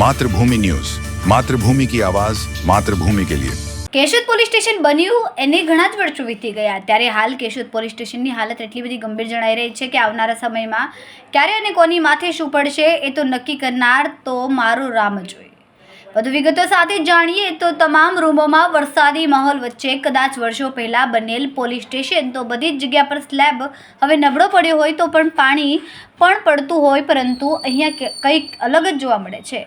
Mathrubhumi news. Mathrubhumi કી આવાજ, માતૃભૂમિ કે લિયે. કેશોદ પોલીસ સ્ટેશન બન્યું, એને ઘણા જ વર્ષો વીતી ગયા. ત્યારે હાલ કેશોદ પોલીસ સ્ટેશનની હાલત એટલી બધી ગંભીર જણાઈ રહી છે કે આવનારા સમયમાં ક્યારે અને કોની માથે શું પડશે એ તો નક્કી કરનાર તો મારો રામ જોઈએ વધુ વિગતો સાથે જાણીએ તો તમામ રૂમોમાં વરસાદી માહોલ વચ્ચે કદાચ વર્ષો પહેલાં બનેલ પોલીસ સ્ટેશન તો બધી જ જગ્યા પર સ્લેબ હવે નબળો પડ્યો હોય તો પણ પાણી પણ પડતું હોય, પરંતુ અહીંયા કંઈક અલગ જ જોવા મળે છે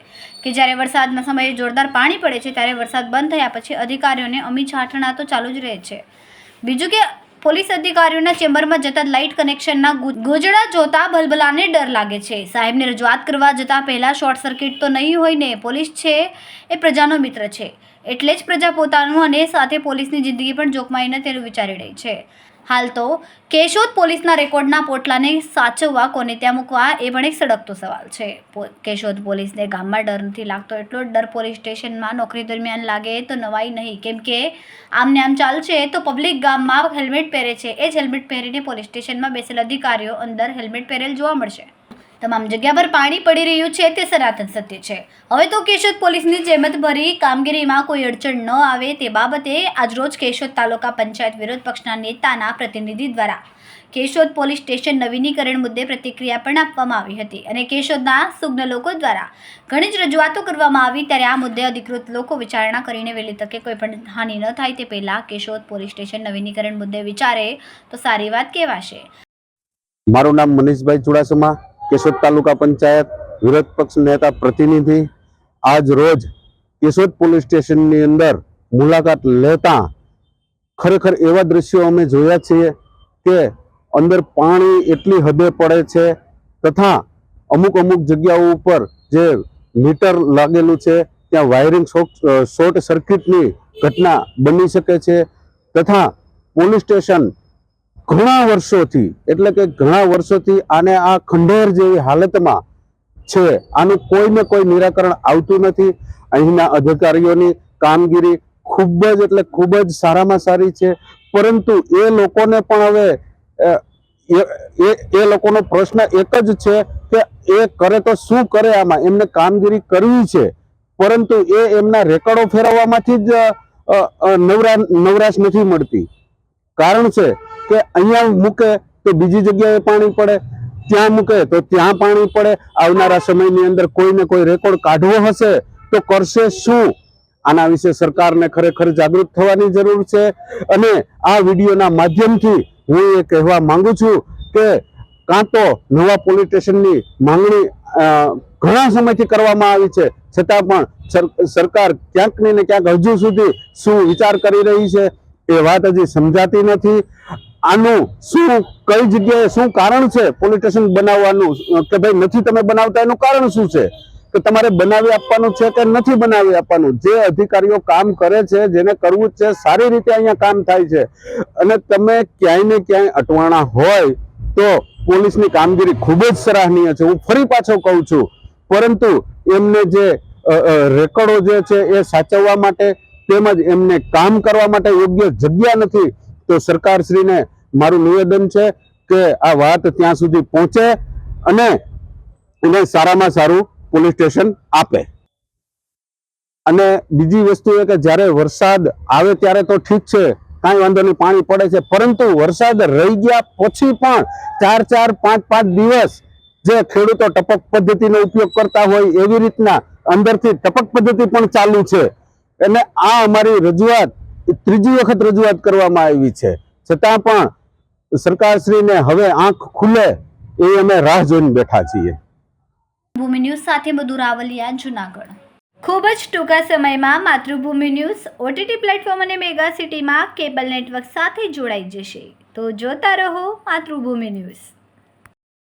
કે જ્યારે વરસાદના સમયે જોરદાર પાણી પડે છે, ત્યારે વરસાદ બંધ થયા પછી અધિકારીઓને અમી છાંટણા તો ચાલુ જ રહે છે. બીજું કે પોલીસ અધિકારીઓના ચેમ્બરમાં જતા લાઇટ કનેક્શનના ગોજડા જોતા ભલભલાને ડર લાગે છે. સાહેબને રજૂઆત કરવા જતાં પહેલાં શોર્ટ સર્કિટ તો નહીં હોય ને પોલીસ છે એ પ્રજાનો મિત્ર છે. એટલે જ પ્રજા પોતાનું અને સાથે પોલીસની જિંદગી પણ જોખમાઈને તેનું વિચારી રહી છે. હાલ તો કેશોદ પોલીસના રેકોર્ડના પોટલાને સાચવવા કોને ત્યાં મૂકવા એ પણ એક સળગતો સવાલ છે. કેશોદ પોલીસને ગામમાં ડર નથી લાગતો, એટલો ડર પોલીસ સ્ટેશનમાં નોકરી દરમિયાન લાગે તો નવાઈ નહીં. કેમ કે આમને આમ ચાલશે તો પબ્લિક ગામમાં હેલ્મેટ પહેરે છે. એ જ હેલ્મેટ પહેરીને પોલીસ સ્ટેશનમાં બેસેલ અધિકારીઓ અંદર હેલ્મેટ પહેરેલ જોવા મળશે. તમામ જગ્યા પર પાણી પડી રહ્યું છે તે સનાતન સત્ય છે. હવે તો કેશોદ પોલીસની જેમતભરી કામગીરીમાં કોઈ અડચણ ન આવે તે બાબતે આજરોજ કેશોદ તાલુકા પંચાયત વિરોધ પક્ષના નેતાના પ્રતિનિધિ દ્વારા કેશોદ પોલીસ સ્ટેશન નવીનીકરણ મુદ્દે પ્રતિક્રિયા પણ આપવામાં આવી હતી અને કેશોદના સુગ્ન લોકો દ્વારા ઘણી જ રજૂઆતો કરવામાં આવી ત્યારે આ મુદ્દે અધિકૃત લોકો વિચારણા કરીને વહેલી તકે કોઈ પણ હાનિ ન થાય તે પહેલાં કેશોદ પોલીસ સ્ટેશન નવીનીકરણ મુદ્દે વિચારે તો સારી વાત કહેવાશે. મારું નામ મનીષભાઈ ચુડાસમા. કેશોદ તાલુકા પંચાયત, વિરોધ પક્ષ નેતા પ્રતિનિધિ આજ રોજ કેશોદ પોલીસ સ્ટેશનની અંદર મુલાકાત લેતા ખરેખર એવા દ્રશ્યો અમે જોયા છીએ કે અંદર પાણી એટલી હદે પડે છે તથા અમુક અમુક જગ્યાઓ ઉપર જે મીટર લાગેલું છે ત્યાં વાયરિંગ શોર્ટ સર્કિટની ઘટના બની શકે છે તથા પોલીસ સ્ટેશન ઘણા વર્ષોથી, એટલે કે ઘણા વર્ષોથી આને આ ખંડેર જેવી હાલતમાં છે. આનું કોઈને કોઈ નિરાકરણ આવતું નથી. અહીંના અધિકારીઓની કામગીરી ખૂબ જ, એટલે ખૂબ જ સારામાં સારી છે. પરંતુ એ લોકોને પણ હવે એ- એ લોકોનો પ્રશ્ન એક જ છે કે એ કરે તો શું કરે આમાં? એમને કામગીરી કરવી છે. પરંતુ એ એમના રેકર્ડો ફેરવવામાંથી જ નવરા, નવરાશ નથી મળતી. કારણ છે કે અહીંયા મૂકે તો બીજી જગ્યાએ પાણી પડે, ત્યાં મૂકે તો ત્યાં પાણી પડે. આવનારા સમયની અંદર કોઈને કોઈ રેકોર્ડ કાઢવો હશે તો કરશે શું? આના વિશે સરકારને ખરેખર જાગૃત થવાની જરૂર છે. અને આ વિડીયોના માધ્યમથી હું એ કહેવા માંગુ છું કે કાં તો નવા પોલીસ સ્ટેશનની માંગણી ઘણા સમયથી કરવામાં આવી છે. છતાં પણ સર- સરકાર ક્યાંક ને ક્યાંક હજુ સુધી શું વિચાર કરી રહી છે? એ વાત હજી સમજાતી નથી. આનું શું, કઈ જગ્યાએ શું કારણ છે પોલીસ સ્ટેશન બનાવવાનું? કે ભાઈ નથી તમે બનાવતા, એનું કારણ શું છે? કે તમારે બનાવી આપવાનું છે કે નથી બનાવી આપવાનું? જે અધિકારીઓ કામ કરે છે, જેને કરવું જ છે, સારી રીતે અહીંયા કામ થાય છે. અને તમે ક્યાંય ને ક્યાંય અટવાણા હોય તો પોલીસની કામગીરી ખૂબ જ સરાહનીય છે. હું ફરી પાછો કહું છું, પરંતુ એમને જે રેકોર્ડો જે છે એ સાચવવા માટે તેમજ એમને કામ કરવા માટે યોગ્ય જગ્યા નથી, તો સરકારશ્રીને મારું નિવેદન છે કે આ વાત ત્યાં સુધી પહોંચે અને એને સારામાં સારું પોલીસ સ્ટેશન આપે. અને બીજી વસ્તુ એ કે જ્યારે વરસાદ આવે ત્યારે તો ઠીક છે, કાંઈ વાંધો નહીં, પાણી પડે છે, પરંતુ વરસાદ રહી ગયા પછી પણ ચાર ચાર, પાંચ પાંચ દિવસ જે ખેડૂતો ટપક પદ્ધતિનો ઉપયોગ કરતા હોય એવી રીતના અંદરથી ટપક પદ્ધતિ પણ ચાલુ છે. અને આ અમારી રજૂઆત ત્રીજી વખત રજૂઆત કરવામાં આવી છે. છતાં પણ સરકારશ્રીને હવે આંખ ખુલે એ અમે રાહ જોઈને બેઠા છીએ. ભૂમિ ન્યૂઝ સાથે મધુ રાવલિયા, જુનાગઢ. ખૂબ જ ટૂંકા સમયમાં માતૃભૂમિ ન્યૂઝ ઓટીટી પ્લેટફોર્મ અને મેગા સિટીમાં કેબલ નેટવર્ક સાથે જોડાઈ જશે. તો જોતા રહો માતૃભૂમિ ન્યૂઝ.